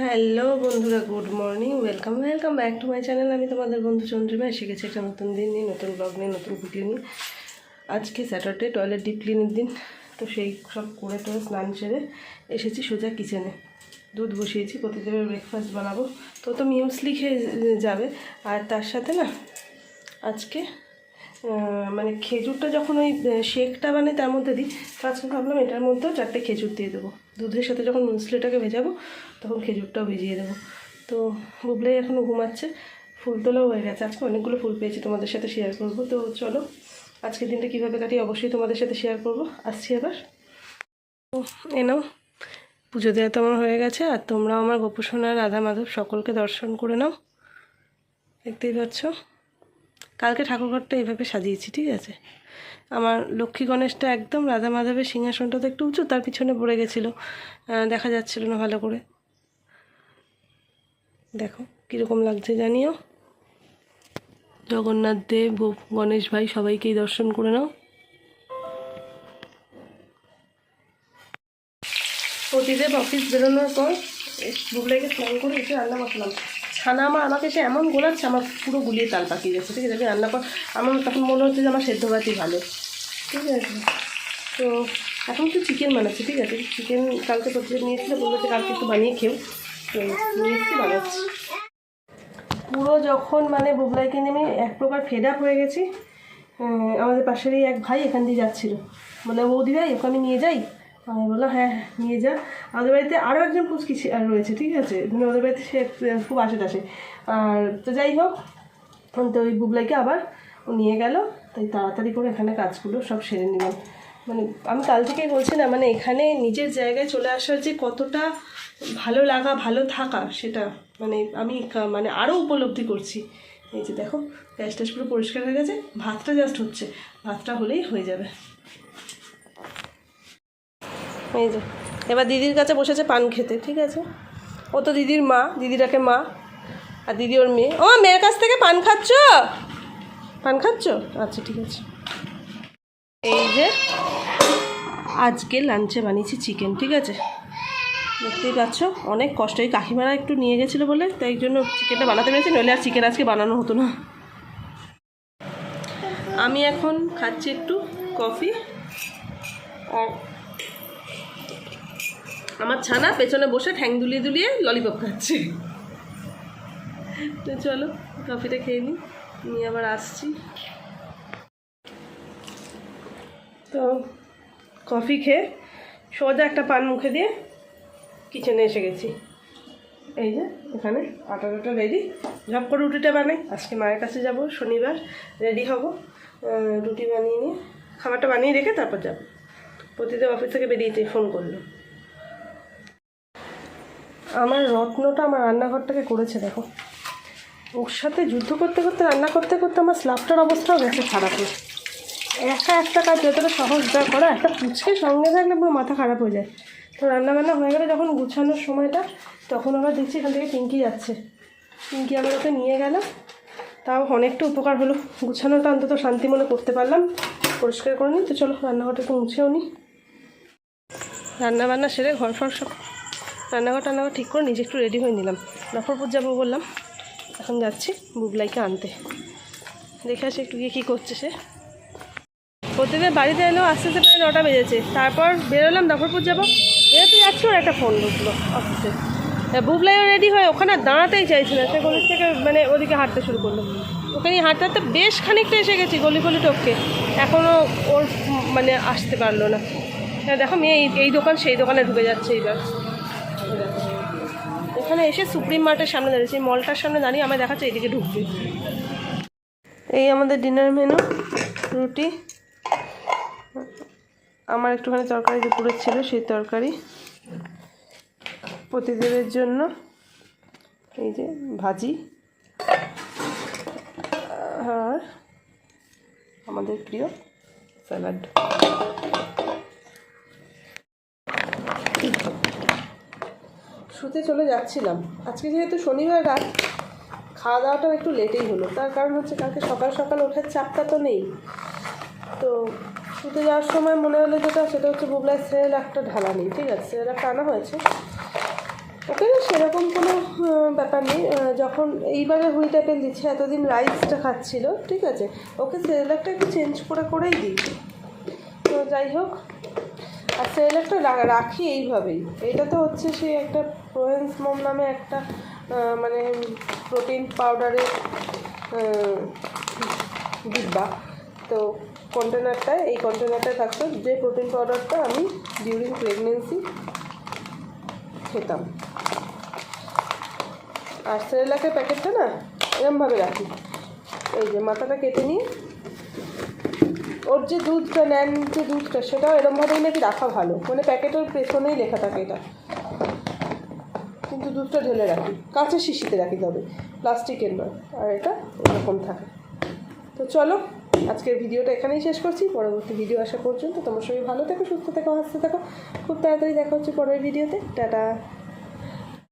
Hello বন্ধুরা, good morning, welcome welcome back to my channel. আমি তোমাদের বন্ধু চন্দ্রিমা, এসে গেছি একটা নতুন দিন নিয়ে, নতুন ব্লগ নিয়ে, নতুন ভিডিও নিয়ে। আজকে স্যাটারডে টয়লেট ডিপ ক্লিনের দিন, তো সেই সব করে টোরে স্নান সেরে এসেছি সোজা কিচেনে দুধ বসিয়েছি, প্রতিদিনের ব্রেকফাস্ট বানাবো। তো তো মিউসলি খেয়ে যাবে। আর তার সাথে না, আজকে মানে খেজুরটা যখন ওই শেকটা বানাই তার মধ্যে দিই আজকে ভাবলাম এটার মধ্যেও চারটে খেজুর দিয়ে দেবো। দুধের সাথে যখন মুসলিটাকে ভেজাবো, তখন খেজুরটাও ভিজিয়ে দেবো। তো বুবলাই এখনও ঘুমাচ্ছে, ফুল তোলাও হয়ে গেছে। আজকে অনেকগুলো ফুল পেয়েছি তোমাদের সাথে শেয়ার করব। তো চলো, আজকের দিনটা কীভাবে কাটি অবশ্যই তোমাদের সাথে শেয়ার করব। আসছি এবার তো এ নাও, পুজো দেওয়া তো আমার হয়ে গেছে, আর তোমরাও আমার গোপুসোনা রাধা মাধব সকলকে দর্শন করে নাও। দেখতেই পাচ্ছ? কালকে ঠাকুরঘরটা এইভাবে সাজিয়েছি, ঠিক আছে? আমার লক্ষ্মী গণেশটা একদম রাধা মাধবের সিংহাসনটা তো একটু উঁচু, তার পিছনে পড়ে গেছিল। দেখা যাচ্ছিল না ভালো করে। দেখো, কীরকম লাগছে জানিও? জগন্নাথ দেব গণেশ ভাই, সবাইকেই দর্শন করে নাও। প্রতিদেব অফিস বেরোনোর পর বুবলাইকে স্নান করে এসে রান্না বসলাম। ছানা আমার আমাকে সে এমন গোলাচ্ছে, আমার পুরো গুলিয়ে তাল পাকিয়ে যাচ্ছে। ঠিক আছে, আমি রান্না কর আমার তখন মনে হচ্ছে যে আমার সেদ্ধ ভাতই ভালো। ঠিক আছে। তো এখন তো চিকেন বানাচ্ছি, ঠিক আছে। চিকেন কালকে প্রতিদিন নিয়েছিল, বলল যে কালকে একটু বানিয়ে খেও। তো নিয়ে এসেছি, বানাচ্ছি। পুরো যখন মানে বুবলাইকে নেমে এক প্রকার ফেড আপ হয়ে গেছি আমাদের পাশেরই এক ভাই এখান দিয়ে যাচ্ছিল। বলে, বৌদি ভাই আমি নিয়ে যাই? আমি বললাম হ্যাঁ হ্যাঁ, নিয়ে যা। আমাদের বাড়িতে আরও একজন পুচকি রয়েছে ঠিক আছে? মানে ওদের বাড়িতে সে খুব টাসে। আর তো যাই হোক তো ওই বুবলাইকে আবার ও নিয়ে গেল। তাই তাড়াতাড়ি করে এখানে কাজগুলো সব সেরে নিলাম। মানে আমি কাল থেকেই বলছি না মানে এখানে নিজের জায়গায় চলে আসার যে কতটা ভালো লাগা ভালো থাকা সেটা মানে আমি মানে আরও উপলব্ধি করছি। এই যে দেখো গ্যাস ট্যাস পুরো পরিষ্কার হয়ে গেছে ভাতটা জাস্ট হচ্ছে। ভাতটা হলেই হয়ে যাবে। এই যে। এবার দিদির কাছে বসেছে পান খেতে, ঠিক আছে? ও তো দিদির মা, দিদিটাকে মা আর দিদি ওর মেয়ে। ও, মেয়ের কাছ থেকে পান খাচ্ছ? পান খাচ্ছ? আচ্ছা ঠিক আছে। এই যে আজকে লাঞ্চে বানিয়েছি চিকেন, ঠিক আছে? দেখতেই পাচ্ছ, অনেক কষ্ট। এই কাকিমারা একটু নিয়ে গেছিল বলে, তাই জন্য চিকেনটা বানাতে পেরেছি। নইলে আর চিকেন আজকে বানানো হতো না। আমি এখন খাচ্ছি একটু কফি। আর আমার ছানা পেছনে বসে ঠ্যাং দুলিয়ে দুলিয়ে ললিপপ খাচ্ছে। তো চলো কফিটা খেয়ে নিই নিয়ে আবার আসছি। তো কফি খেয়ে সোজা একটা পান মুখে দিয়ে কিচেনে এসে গেছি। এই যে, এখানে আটা টাটা রেডি ঝপ করে রুটিটা বানাই। আজকে মায়ের কাছে যাব, শনিবার রেডি হব। রুটি বানিয়ে নিয়ে, খাবারটা বানিয়ে রেখে তারপর যাব। প্রতিদিন অফিস থেকে বেরিয়েছে ফোন করল। আমার রত্নটা আমার রান্নাঘরটাকে করেছে, দেখো। ওর সাথে যুদ্ধ করতে করতে, রান্না করতে করতে আমার স্ল্যাবটার অবস্থাও গেছে খারাপ হয়ে। একা একটা কাজ যতটা সহজ যা করা, একটা পুচকে সঙ্গে থাকলে পুরো মাথা খারাপ হয়ে যায়। তো রান্নাবান্না হয়ে গেলে যখন গুছানোর সময়টা, তখন আমরা দেখছি এখান থেকে পিঙ্কি যাচ্ছে। পিঙ্কি আমার ওকে নিয়ে গেল তাও অনেকটা উপকার হলো। গুছানোটা অন্তত শান্তি মনে করতে পারলাম। পরিষ্কার করে নিই। তো চলো রান্নাঘরটা একটু মুছেও নিই রান্নাবান্না সেরে ঘর ফর সব রান্নাঘর টান্নাঘর ঠিক করে নিজে একটু রেডি হয়ে নিলাম। নফরপুর যাব বললাম, এখন যাচ্ছি বুবলাইকে আনতে। দেখে আসি একটু গিয়ে কী করছে সে। প্রতিদিন বাড়িতে এলেও আস্তে আস্তে প্রায় নটা বেজেছে। তারপর বেরোলাম দফরপুর যাব। বেরোতে যাচ্ছি, ওর একটা ফোন ঢুকলো অফিসে বুবলাইও রেডি হয়ে ওখানে দাঁড়াতেই চাইছে না। সে গলির থেকে মানে ওদিকে হাঁটতে শুরু করল। ওখানে হাঁটতে হাঁটতে বেশ খানিকটা এসে গেছি গলি গলি টপকে। এখনও ওর মানে আসতে পারল না। দেখো মেয়ে, এই দোকান সেই দোকানে ঢুকে যাচ্ছে এইবার। এখানে এসে সুপ্রিম মার্টের সামনে দাঁড়িয়েছে মলটার সামনে দাঁড়িয়ে আমায় দেখাচ্ছে এইদিকে ঢুকবে এই আমাদের ডিনার মেনু রুটি। আমার একটুখানি তরকারি দুপুরের ছিল, সেই তরকারি। প্রতিদেবের জন্য এই যে ভাজি। আর আমাদের প্রিয় স্যালাড শুতে চলে যাচ্ছিলাম। আজকে যেহেতু শনিবার রাত, খাওয়া দাওয়াটাও একটু লেটেই হলো। তার কারণ হচ্ছে কালকে সকাল সকাল ওঠার চাপটা তো নেই। তো শুতে যাওয়ার সময় মনে হলো যেটা, সেটা হচ্ছে বুবলায় সেরেল একটা ঢালা নেই, ঠিক আছে? সেরেল একটা আনা হয়েছে। ওকে, সেরকম কোনো ব্যাপার নেই। যখন এইবারে হুইট অ্যাপেল দিচ্ছে, এতদিন রাইসটা খাচ্ছিল, ঠিক আছে? ওকে সেরেলাকটা একটু চেঞ্জ করে করেই দিই। তো যাই হোক আর সেরেলাকটা রাখি এইভাবেই। এটা তো হচ্ছে সেই একটা প্রোয়েন্স মোম নামে একটা মানে প্রোটিন পাউডারের ডিব্বা। তো কন্টেনারটায় এই কন্টেনারটায় থাকতো, যে প্রোটিন পাউডারটা আমি ডিউরিং প্রেগনেন্সি খেতাম। আর সেরেলাকের প্যাকেটটা না, এরমভাবে রাখি। এই যে মাথাটা কেটে নিয়ে ওর যে দুধটা নেন, যে দুধটা, সেটাও এরমভাবেই নাকি রাখা ভালো। মানে প্যাকেটের পেছনেই লেখা থাকে এটা। কিন্তু দুধটা ঢেলে রাখি। কাঁচের শিশিতে রাখি তবে, প্লাস্টিকের নয়। আর এটা এরকম থাকে। তো চলো, আজকের ভিডিওটা এখানেই শেষ করছি। পরবর্তী ভিডিও আসা পর্যন্ত তোমার সবাই ভালো থেকো, সুস্থ থেকো, হাসতে থাকো। খুব তাড়াতাড়ি দেখা হচ্ছে পরের ভিডিওতে। টাটা।